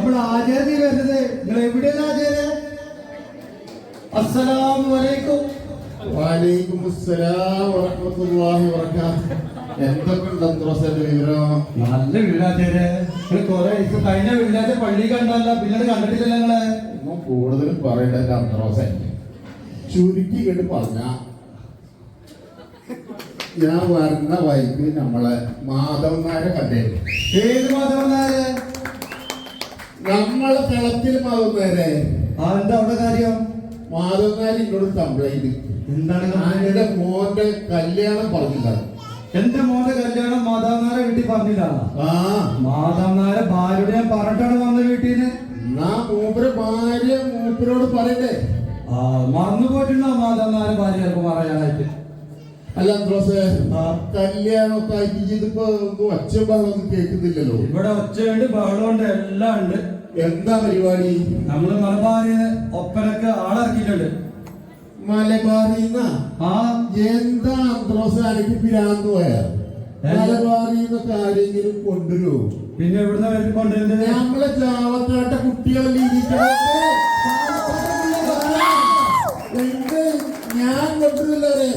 നമ്മൾ ആചാര്യ വരുന്നത്. നിങ്ങൾ എവിടെയാണ് ആചാര്യ? വലൈക്കും അസ്സലാം വറഹ്മത്തുള്ളാഹി വബറകാത്ത് വിവരം? നല്ല കഴിഞ്ഞ വീടാച്ച പള്ളി കണ്ടല്ല പിന്നീട് കണ്ടിട്ടില്ല നിങ്ങളെ. ഒന്നും കൂടുതലും പറയേണ്ട ചുരുക്കി കണ്ട് പറഞ്ഞ ഞാൻ വരുന്ന വൈക്ക് നമ്മളെ മാധവന്മാരെ കണ്ടേ ഏത് മാധവനാര് നമ്മളെ തളത്തിൽ മാധവന്മാരെ ആ എന്താ അവിടെ കാര്യം? മാധവന്മാര് എന്നോട് കംപ്ലൈന്റ് എന്താണ് ഞാനിടെ മോന്റെ കല്യാണം പറഞ്ഞില്ല. എന്റെ മോന്റെ കല്യാണം മാതാവനാരെ വീട്ടിൽ പറഞ്ഞില്ല. ആ. മാതാവനാരെ ഭാര്യയോട് ഞാൻ പറഞ്ഞിട്ടാണ് വന്ന വീട്ടിൽ നിന്ന്. എന്നാ മൂപ്പര് ഭാര്യ മൂപ്പരോട് പറയട്ടെ. ആ മറന്നു പോയിട്ടുണ്ടോ മാതാവനാരെ ഭാര്യ ചിലപ്പോ പറയാനായിട്ട് അല്ല ആ. കല്യാണമൊക്കെ ആയിട്ട് ഇതിപ്പോ ഒച്ച ബഹളം കേൾക്കുന്നില്ലല്ലോ. ഇവിടെ ഒച്ചയുണ്ട് ബഹളമുണ്ട് എല്ലാം ഉണ്ട്. എന്താ പരിപാടി? നമ്മൾ മലബാറിന് ഒപ്പനക്ക് ആളിറക്കിയിട്ടുണ്ട്. മലബാറിന്ന? ആ. എന്താ അന്ത്രോസ് എനിക്ക് പിരാന്ത് പോയാ? ഏ? മലബാറിന്നൊക്കെ ആരെങ്കിലും കൊണ്ടുവരുമോ പിന്നെ എവിടുന്ന കൊണ്ടുവരുന്നത് നമ്മളെ ചാവക്കാട്ട കുട്ടികളെ ഞാൻ കൊണ്ടുവരില്ലേ?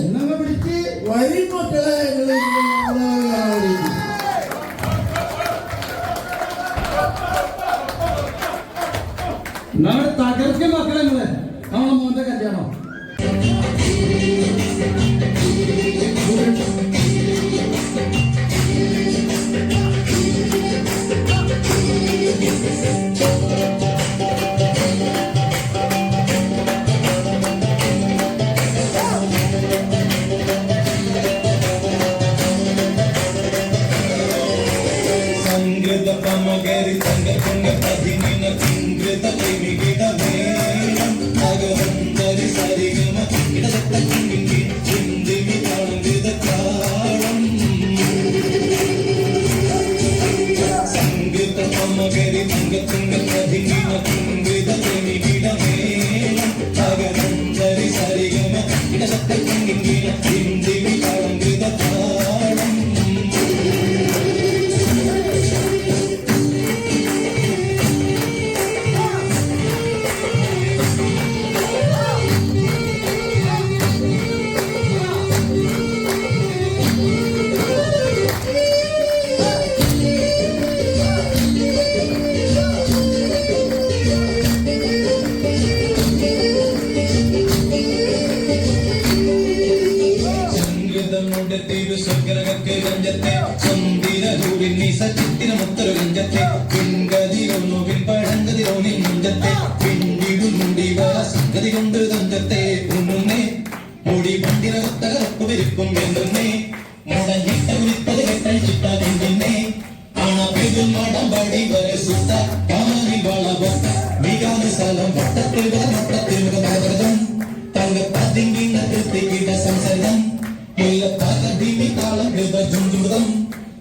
വരും മക്കളെ. നമ്മൾ തകർക്കും മക്കളെ നിങ്ങൾ. നമ്മളെ മോന്റെ കല്യാണം. സരിഗമ സംഗീതമുണ്ട് സ്വർഗരകത്തെ സ്വർഗരകക്ക് ഗഞ്ചത്തെ സന്ധിരൂരിൽ നീ സച്ചിത്തിരമുത്തൊരു ഗഞ്ചത്തെ പിൻകതിരൊന്നു പിൻപഴങ്കതിരോനിൽ മുഞ്ചത്തെ പിന്നിടുന്നുണ്ടി വര സംഗതി കൊണ്ട് തഞ്ചത്തെ ഉണ്ണുന്നേ മുടി പണ്ടിരകത്തകർപ്പ് വിരിക്കും എന്നുന്നേ. മുടഞ്ഞിട്ട കുലിപ്പത് കെട്ടഴിച്ചിട്ട നെഞ്ചിന്നേ അണപ്പെതും മടമ്പടി വരെ സുത്ത കാമനി വളവത്ത മികാന സ്ഥലം വട്ടത്തിൽ വട്ടത്തിൽ മൃഗം താളം കൃപജുംജുതം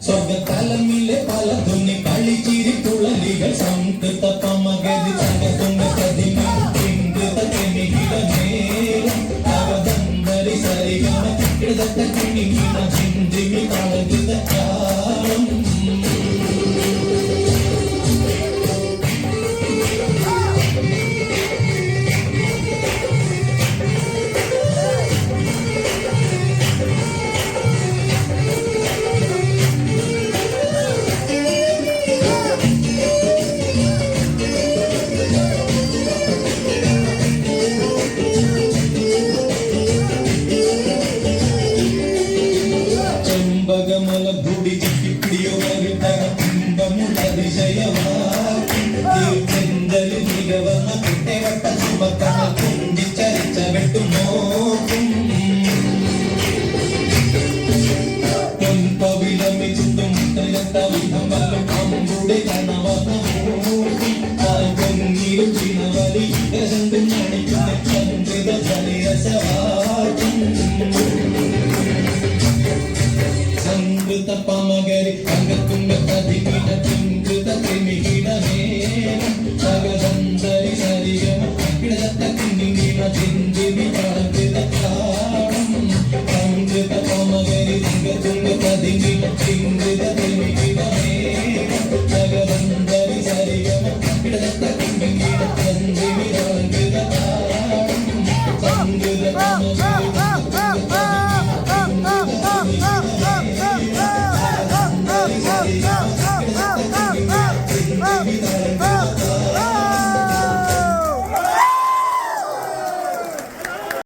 സ്വർഗത്തലമിലെ പല ധ്വനി കളിച്ചിരി തുളലികൾ സംകൃത പമകരി സംഗതുങ്ക കതിമി ഇന്ദ്രിത കെമികിട നേരം അവതന്തരി സരിഗമ ഇടതട്ട കിണിങ്ങിന ചിന്തിമി താളകൃത కుండలి నిగవన పుట్టెవట్ట శుభకమ కుండి പമകരി അംഗത്തുങ്ക